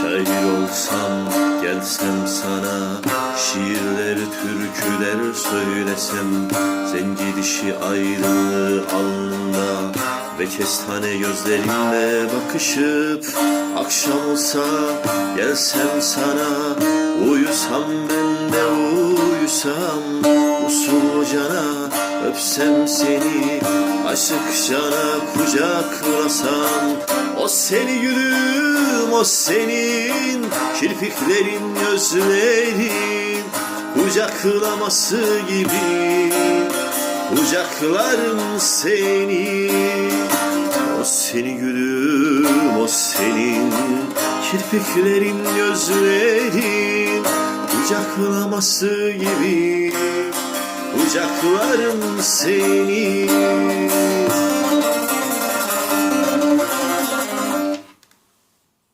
Şair olsam gelsem sana Şiirler, türküler söylesem Zenci dişi ayrılığı alnında Ve kestane gözlerimle bakışıp Akşam olsa gelsem sana Uyusam ben de uyusam Usulcana öpsem seni Aşıkçana kucaklasam O seni o senin Kirpiklerin gözlerin Kucaklaması gibi. Kucaklarım seni O seni gülüm o senin Kirpiklerin gözlerin Kucaklaması gibi. Kucaklarım seni